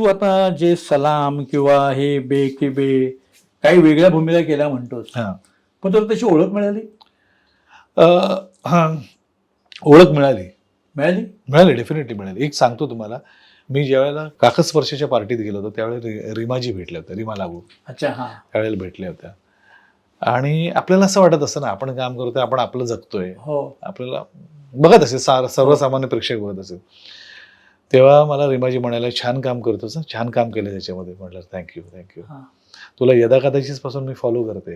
तू आता जे सलाम किंवा हे बे की बे काही वेगळ्या भूमिका केल्या म्हणतोस हा. पण तुला तशी ओळख मिळाली? अं, हा ओळख मिळाली. मिळाली? मिळाली डेफिनेटली मिळाली. एक सांगतो तुम्हाला मी ज्यावेळेला काकस वर्षाच्या पार्टीत गेलो होतो त्यावेळेला रि- रिमाजी भेटल्या होत्या रिमा लागू. अच्छा हा. त्यावेळेला भेटल्या होत्या आणि आपल्याला असं वाटत असतं ना आपण काम करतोय आपण आपलं जगतोय. हो. आपल्याला बघत असेल सार सर्वसामान्य प्रेक्षक बघत असेल. तेव्हा मला रिमाजी म्हणायला छान काम करतोस छान काम केलं त्याच्यामध्ये. म्हटलं थँक्यू थँक्यू. तुला यदा कदाचित पासून मी फॉलो करते.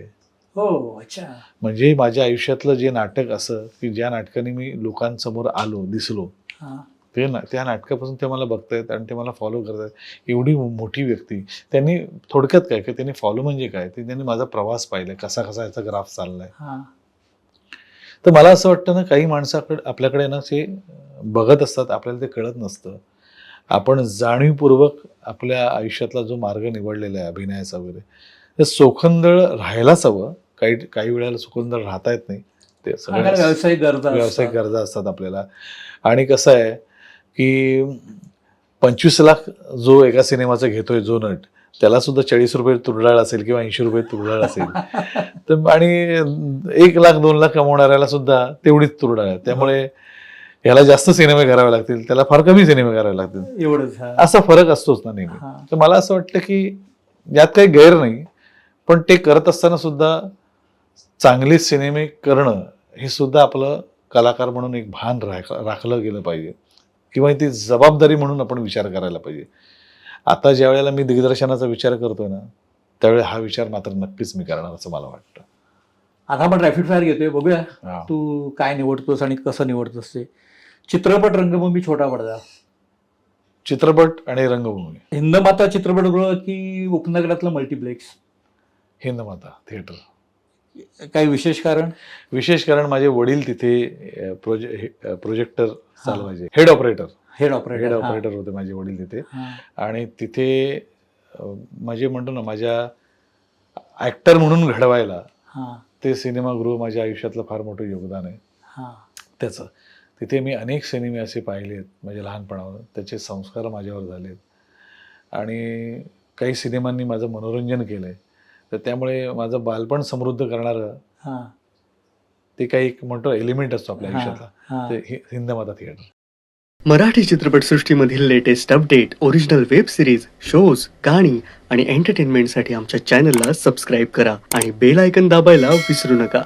हो अच्छा. म्हणजे माझ्या आयुष्यातलं जे नाटक असं की ज्या नाटकाने मी लोकांसमोर आलो दिसलो हा. ते ना त्या नाटकापासून ते मला बघतायत आणि ते मला फॉलो करतायत. एवढी मोठी व्यक्ती त्यांनी थोडक्यात काय की त्यांनी फॉलो म्हणजे काय? ते त्यांनी माझा प्रवास पाहिलाय कसा कसा याचा ग्राफ चाललाय. हा. तर मला असं वाटतं ना काही माणसाकडे आपल्याकडे ना ते बघत असतात आपल्याला ते कळत नसतं. आपण जाणीवपूर्वक आपल्या आयुष्यातला जो मार्ग निवडलेला आहे अभिनयाचा वगैरे ते चोखंदळ राहायलाच हवं. काही काही वेळेला चोखंदळ राहता येत नाही. ते सगळ्या व्यावसायिक गरजा व्यावसायिक. गरजा असतात आपल्याला. आणि कसं आहे की पंचवीस लाख जो एका सिनेमाचा घेतोय जो नट त्याला सुद्धा चाळीस रुपये तुरडाळ असेल किंवा ऐंशी रुपये तुरडाळ असेल. तर आणि एक लाख दोन लाख कमवणाऱ्याला सुद्धा तेवढीच तुरडाळ आहे. त्यामुळे याला जास्त सिनेमे करावे लागतील त्याला फार कमी सिनेमे करावे लागतील. एवढंच. असा फरक असतोच ना नेहमी. तर मला असं वाटतं की यात काही गैर नाही पण ते करत असताना सुद्धा चांगले सिनेमे करणं हे सुद्धा आपलं कलाकार म्हणून एक भान राख राखलं गेलं पाहिजे. किंवा ती जबाबदारी म्हणून आपण विचार करायला पाहिजे. आता ज्या वेळेला मी दिग्दर्शनाचा विचार करतोय ना त्यावेळी हा विचार मात्र नक्कीच मी करणार असं मला वाटतं. आता आपण रॅपिड फायर घेतोय बघूया. तू काय निवडतोस आणि कसं निवडतोस ते. चित्रपट रंगभूमी छोटा पडदा. चित्रपट आणि रंगभूमी. हिंदमाता चित्रपटगृह की उपनगरातलं मल्टिप्लेक्स हिंद माता थिएटर काही विशेष कारण? विशेष कारण माझे वडील तिथे प्रोजे प्रोजेक्टर चालवायचे. Head operator head head operator operator होते माझे वडील तिथे. आणि तिथे अं, म्हणजे म्हणतो ना माझ्या ॲक्टर म्हणून घडवायला हा. ते सिनेमागृह माझ्या आयुष्यातलं फार मोठं योगदान आहे. हा. त्याचं. तिथे मी अनेक सिनेमे असे पाहिले आहेत माझ्या लहानपणावर. त्याचे संस्कार माझ्यावर झाले आहेत आणि काही सिनेमांनी माझं मनोरंजन केलं आहे तर त्यामुळे माझं बालपण समृद्ध करणारं हा. ते काही एक म्हणतो एलिमेंट असतो आपल्या हा, आयुष्यातला. हा. ते Hindmata theatre Marathi चित्रपटसृष्टीमधील latest update original web series shows गाणी आणि एंटरटेनमेंटसाठी आमच्या चॅनलला सबस्क्राईब करा आणि बेल आयकन दाबायला विसरू नका.